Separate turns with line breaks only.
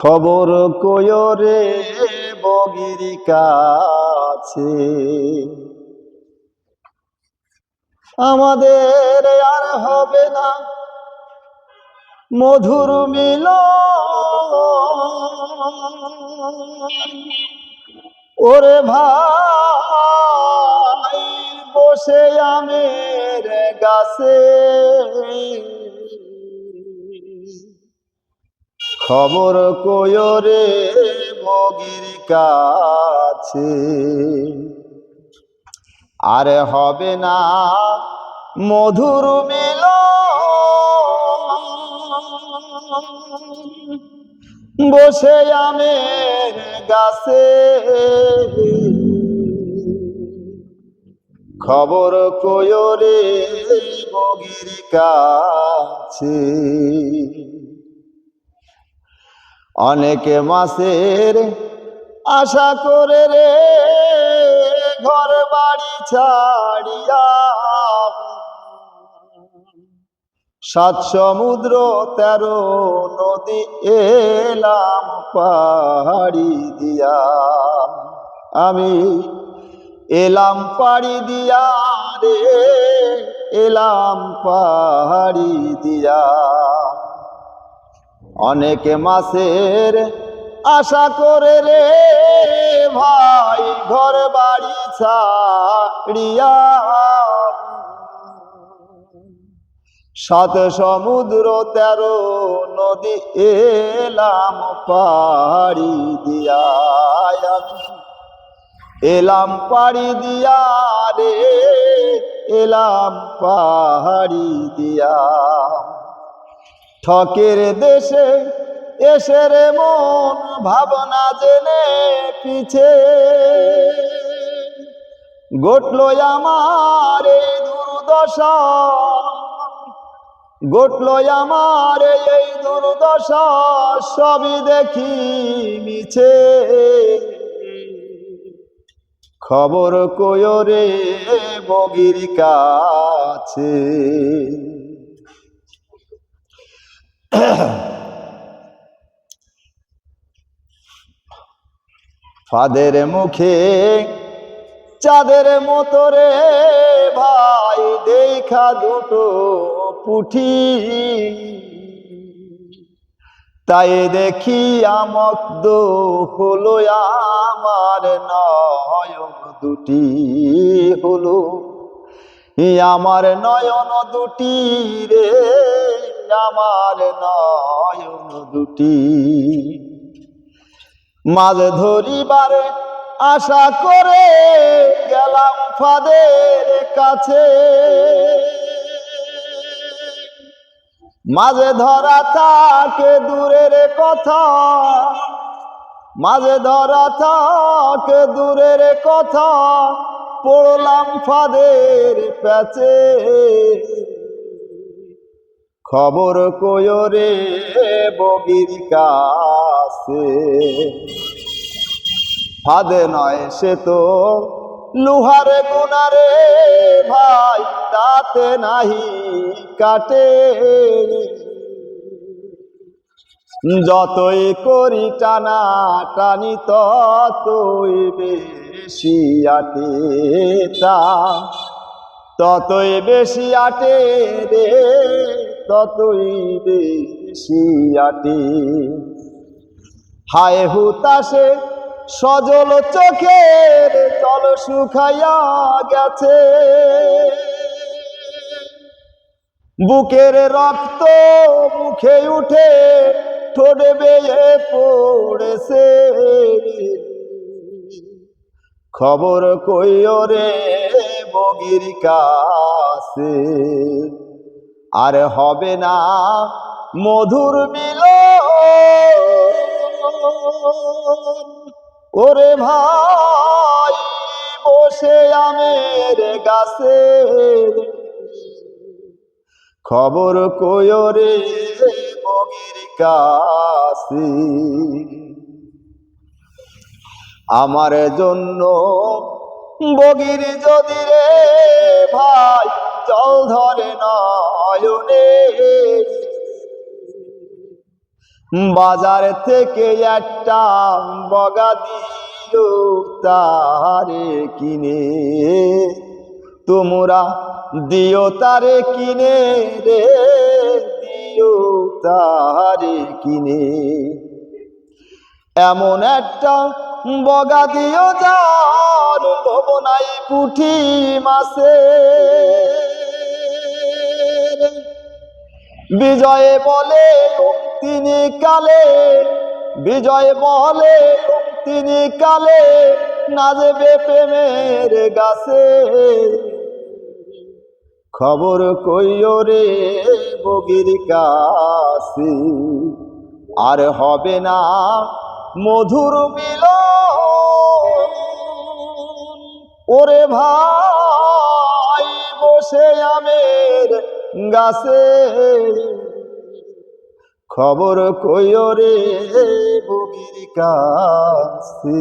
খবর কয়রে বগির কাছে? আমাদের আর হবে না মধুর মিল ওরে ভাই, বসে আমের গাছে। খবর কয়রে মগির কাছে। আর হবে না মধুর মিল বসে আমের গাছে। খবর কয়রে মগির কাছে। অনেকে মাসের আশা করে রে ঘর বাড়ি ছাড়িয়া সাত সমুদ্র তেরো নদী এলাম, পাহাড়ি দিয়া আমি। এলাম পাড়ি দিয়া রে, এলাম পাহাড়ি দিয়া অনেকে মাসের আশা করে রে ভাই, ঘর বাড়ি ছাড়িয়া সাত সমুদ্র তেরো, নদী এলাম পাড়ি দিয়া এলাম পাড়ি দিয়া রে, এলাম পাহাড়ি দিয়া ঠকের দেশে এসে রে মন ভাবনা জেনে পিছে। গোটলো আমার এই দুর্দশা গোটলো আমার এই দুর্দশা, সবই দেখি মিছে। খবর কয়রে বগির কাছে। ফাদের মুখে, চাঁদের মতো রে ভাই, দেখা দুটো পুঠি। তাই দেখি আমদ্দ হলো আমার নয়ন দুটি হলো। আমার নয়ন দুটি রে। আমার নয়ন দুটি। মাছ ধরিবারে আশা করে গেলাম ফাদের কাছে। মাঝে ধরা থাকে দূরের কথা। মাঝে ধরা থাকে দূরের কথা। পড়লাম ফাদের প্যাচে। খবর কয়রে বগির কাছে। ফাদে নয় সে তো লুহারে গুনারে ভাই, তাতে নাহি কাটে যতই করি টানা টানি ততই বেশি আটে তা। ততই বেশি আটে রে ততই বেশি আটে। হায় হুতাশে সজল চোখের তল শুকাইয়া গেছে। বুকের রক্ত মুখে উঠে ঠোঁটে বেয়ে পড়েছে। খবর কইও রে বগির কাছে। আর হবে না মধুর মিল ওরে ভাই, বসে আমের গাছে। খবর কয়রে বগির কাছে। আমার জন্য বগির যদি রে ভাই জল ধরে নয়নে। বাজার থেকে একটা বগা দিও তারে কিনে। তোমরা দিও তারে কিনে রে, দিও তারে কিনে। এমন একটা বগা দিও যার ভবনাই পুঠি মাসে বিজয়ে বলে তিনি কালে, বিজয় বলে তিনি কালে, নাচবে প্রেমের গাছে। খবর কইও রে বগির কাছে, আর হবে না মধুর মিল ওরে ভাই, বসে আমের গাছে। খবর কইরে বগির কাছে।